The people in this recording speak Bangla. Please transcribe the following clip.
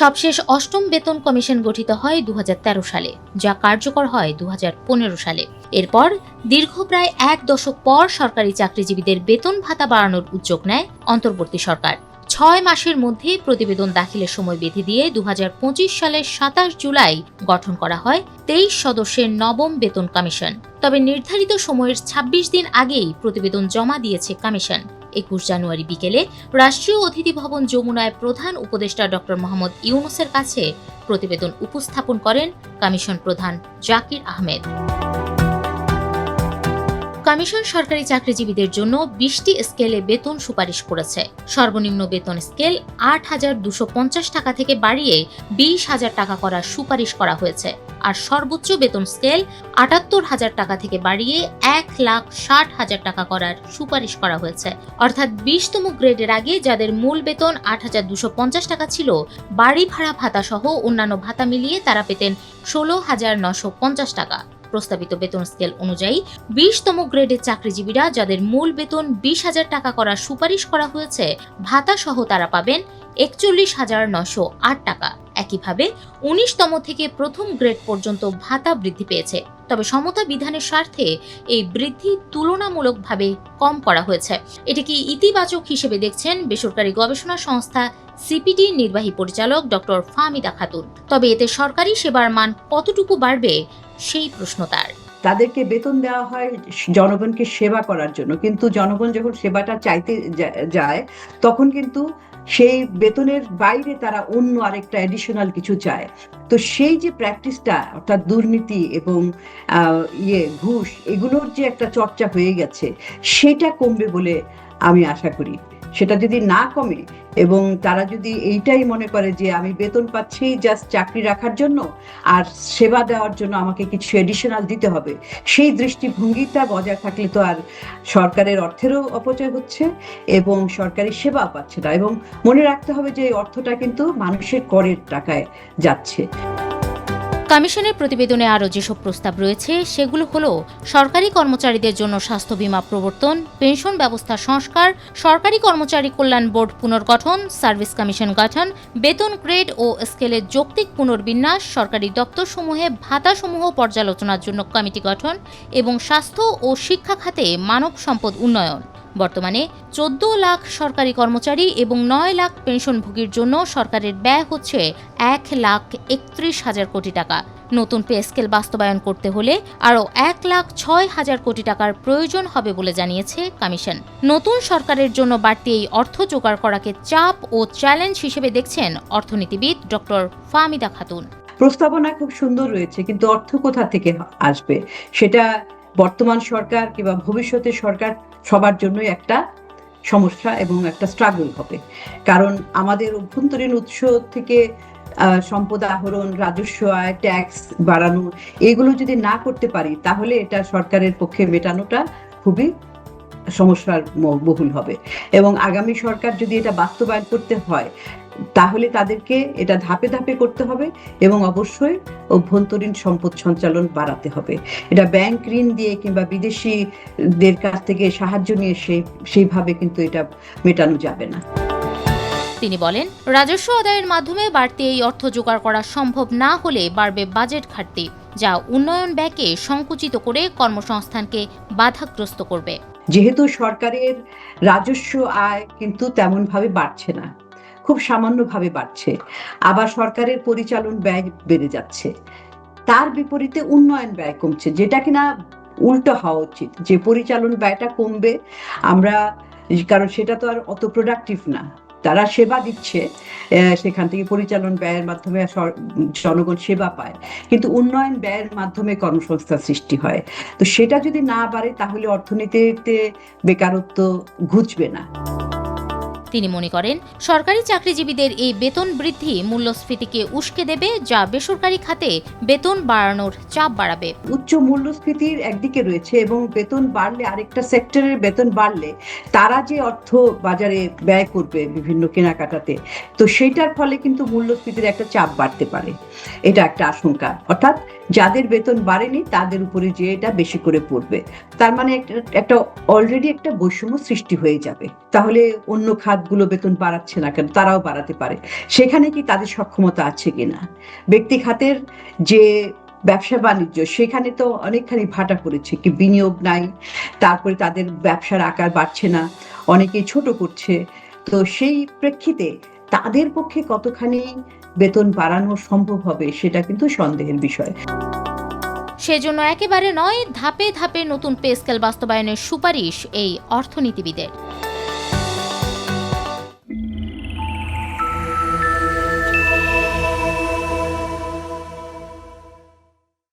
সবশেষ অষ্টম বেতন কমিশন গঠিত হয় দু হাজার তেরো সালে, যা কার্যকর হয় দু হাজার পনেরো সালে। এরপর দীর্ঘ প্রায় এক দশক পর সরকারি চাকরিজীবীদের বেতন ভাতা বাড়ানোর উদ্যোগ নেয় অন্তর্বর্তী সরকার। ছয় মাসের মধ্যে প্রতিবেদন দাখিলের সময় বেঁধে দিয়ে দু হাজার পঁচিশ সালের সাতাশ জুলাই গঠন করা হয় তেইশ সদস্যের নবম বেতন কমিশন। তবে নির্ধারিত সময়ের ২৬ দিন আগেই প্রতিবেদন জমা দিয়েছে কমিশন। একুশ জানুয়ারি বিকেলে রাষ্ট্রীয় অতিথি ভবন যমুনায় প্রধান উপদেষ্টা ডক্টর মোহাম্মদ ইউনুসের কাছে প্রতিবেদন উপস্থাপন করেন কমিশন প্রধান জাকির আহমেদ। কমিশন সরকারি চাকরিজীবীদের জন্য বিশটি স্কেলে বেতন সুপারিশ করেছে। সর্বনিম্ন বেতন স্কেল আট হাজার দুশো পঞ্চাশ টাকা থেকে বাড়িয়ে বিশ হাজার টাকা করার সুপারিশ করা হয়েছে। আর সর্বোচ্চ বেতন স্কেল আটাত্তর হাজার টাকা থেকে বাড়িয়ে এক লাখ ষাট হাজার টাকা করার সুপারিশ করা হয়েছে। অর্থাৎ বিশতম গ্রেডের আগে যাদের মূল বেতন আট হাজার দুশো পঞ্চাশ টাকা ছিল, বাড়ি ভাড়া ভাতা সহ অন্যান্য ভাতা মিলিয়ে তারা পেতেন ষোলো হাজার নশো পঞ্চাশ টাকা। প্রস্তাবিত বেতন স্কেল অনুযায়ী বিশতম গ্রেডের চাকরিজীবীরা যাদের মূল বেতন বিশ হাজার টাকা করার সুপারিশ করা হয়েছে ভাতা সহ তারা পাবেন একচল্লিশ হাজার নশো আট টাকা। একইভাবে উনিশতম থেকে প্রথম গ্রেড পর্যন্ত ভাতা বৃদ্ধি পেয়েছে। তবে সমতা বিধানের স্বার্থে এই বৃদ্ধি তুলনামূলকভাবে কম করা হয়েছে। এটিকে ইতিবাচক হিসেবে দেখছেন বেসরকারি গবেষণা সংস্থা সিপিডি নির্বাহী পরিচালক ডক্টর ফাহমিদা খাতুন। তবে এতে সরকারি সেবার মান কতটুকু বাড়বে, সেই প্রশ্ন তার। তাদেরকে বেতন দেওয়া হয়, জনগণকে সেবা করার জন্য। কিন্তু জনগণ যখন সেবাটা চাইতে যায়, তখন কিন্তু সেই বেতনের বাইরে তারা অন্য আরেকটা এডিশনাল কিছু চায়। তো সেই যে প্র্যাকটিসটা অর্থাৎ দুর্নীতি এবং ইয়ে ঘুষ, এগুলোর যে একটা চর্চা হয়ে গেছে, সেটা কমবে বলে আমি আশা করি। সেটা যদি না কমে এবং তারা যদি এইটাই মনে করে যে আমি বেতন পাচ্ছি জাস্ট চাকরি রাখার জন্য আর সেবা দেওয়ার জন্য আমাকে কিছু এডিশনাল দিতে হবে, সেই দৃষ্টিভঙ্গিটা বজায় থাকলে তো আর সরকারের অর্থেরও অপচয় হচ্ছে এবং সরকারি সেবা পাচ্ছে না এবং মনে রাখতে হবে যে এই অর্থটা কিন্তু মানুষের করের টাকায় যাচ্ছে। কমিশনের প্রতিবেদনে আরও যেসব প্রস্তাব রয়েছে, সেগুলো হলো সরকারি কর্মচারীদের জন্য স্বাস্থ্য বীমা প্রবর্তন, পেনশন ব্যবস্থা সংস্কার, সরকারি কর্মচারী কল্যাণ বোর্ড পুনর্গঠন, সার্ভিস কমিশন গঠন, বেতন গ্রেড ও স্কেলের যৌক্তিক পুনর্বিন্যাস, সরকারি দপ্তরসমূহে ভাতাসমূহ পর্যালোচনার জন্য কমিটি গঠন এবং স্বাস্থ্য ও শিক্ষা খাতে মানব সম্পদ উন্নয়ন। বর্তমানে চোদ্দ লাখ সরকারি কর্মচারী এবং নয় লাখ পেনশনভোগীর জন্য সরকারের ব্যয় হচ্ছে এক লাখ একত্রিশ হাজার কোটি টাকা। নতুন পে স্কেল বাস্তবায়ন করতে হলে আরও এক লাখ ছয় হাজার কোটি টাকার প্রয়োজন হবে বলে জানিয়েছে কমিশন। নতুন সরকারের জন্য বাড়তি এই অর্থ জোগাড় করাকে চাপ ও চ্যালেঞ্জ হিসেবে দেখছেন অর্থনীতিবিদ ডক্টর ফাহমিদা খাতুন। প্রস্তাবনা খুব সুন্দর রয়েছে, কিন্তু অর্থ কোথা থেকে আসবে? সেটা বর্তমান সরকার কিংবা ভবিষ্যতের সরকার সবার জন্যই একটা সমস্যা এবং একটা স্ট্রাগল হবে। কারণ আমাদের অভ্যন্তরীণ উৎস থেকে সম্পদ আহরণ, রাজস্ব আয় ট্যাক্স বাড়ানো এগুলো যদি না করতে পারি, তাহলে এটা সরকারের পক্ষে মেটানোটা খুবই সমস্যার বহুল হবে। এবং আগামী সরকার যদি এটা বাস্তবায়ন করতে হয় তাহলে তাদেরকে এটা ধাপে ধাপে করতে হবে এবং অবশ্যই অভ্যন্তরীণ সম্পদ সঞ্চালন বাড়াতে হবে। এটা ব্যাংক ঋণ দিয়ে কিংবা বিদেশিদের কাছ থেকে সাহায্য নিয়ে সেই সেইভাবে কিন্তু এটা মেটানো যাবে না। তিনি বলেন রাজস্ব আদায়ের মাধ্যমে বাড়তি এই অর্থ জোগাড় করা সম্ভব না হলে বাড়বে বাজেট ঘাটতি যা উন্নয়ন ব্যয়কে সংকুচিত করে কর্মসংস্থানকে বাধাগ্রস্ত করবে। যেহেতু সরকারের রাজস্ব আয় কিন্তু তেমন ভাবে বাড়ছে না। খুব সামান্যভাবে বাড়ছে। আবার সরকারের পরিচালন ব্যয় বেড়ে যাচ্ছে। তার বিপরীতে উন্নয়ন ব্যয় কমছে, যেটা কিনা উল্টো হওয়া উচিত। যে পরিচালন ব্যয়টা কমবে, আমরা, কারণ সেটা তো আর অত প্রোডাক্টিভ না। তারা সেবা দিচ্ছে সেখান থেকে পরিচালন ব্যয়ের মাধ্যমে জনগণ সেবা পায়। কিন্তু উন্নয়ন ব্যয়ের মাধ্যমে কর্মসংস্থান সৃষ্টি হয়। তো সেটা যদি না বাড়ে, তাহলে অর্থনীতিতে বেকারত্ব ঘুচবে না। তিনি মনে করেন, সরকারি চাকরিজীবীদের এই বেতন বৃদ্ধি মূল্যস্ফীতিকে উস্কে দেবে, যা বেসরকারি খাতে বেতন বাড়ানোর চাপ বাড়াবে। উচ্চ মূল্যস্ফীতির একদিকে রয়েছে এবং বেতন বাড়লে আরেকটা সেক্টরের বেতন বাড়লে তারা যে অর্থ বাজারে ব্যয় করবে বিভিন্ন কেনাকাটাতে, তো সেটার ফলে কিন্তু মূল্যস্ফীতির একটা চাপ বাড়তে পারে। এটা একটা আশঙ্কা। অর্থাৎ যাদের বেতন বাড়েনি, তাদের উপরে যে এটা বেশি করে পড়বে, তার মানে একটা- অলরেডি একটা বৈষম্য সৃষ্টি হয়ে যাবে। তাহলে অন্য খাত খাতগুলো বেতন বাড়াচ্ছে না কেন? তারাও বাড়াতে পারে। সেখানে কি তাদের সক্ষমতা আছে কিনা? ব্যক্তি খাতের যে ব্যবসা বাণিজ্য, সেখানে তো অনেকখানি ভাটা পড়েছে, কি বিনিয়োগ নাই, তারপরে তাদের ব্যবসার আকার বাড়ছে না, অনেকেই ছোট করছে। তো সেই প্রেক্ষিতে তাদের পক্ষে কতখানি বেতন বাড়ানো সম্ভব হবে, সেটা কিন্তু সন্দেহের বিষয়। সেজন্য একেবারে নয়, ধাপে ধাপে নতুন পে স্কেল বাস্তবায়নের সুপারিশ এই অর্থনীতিবিদের।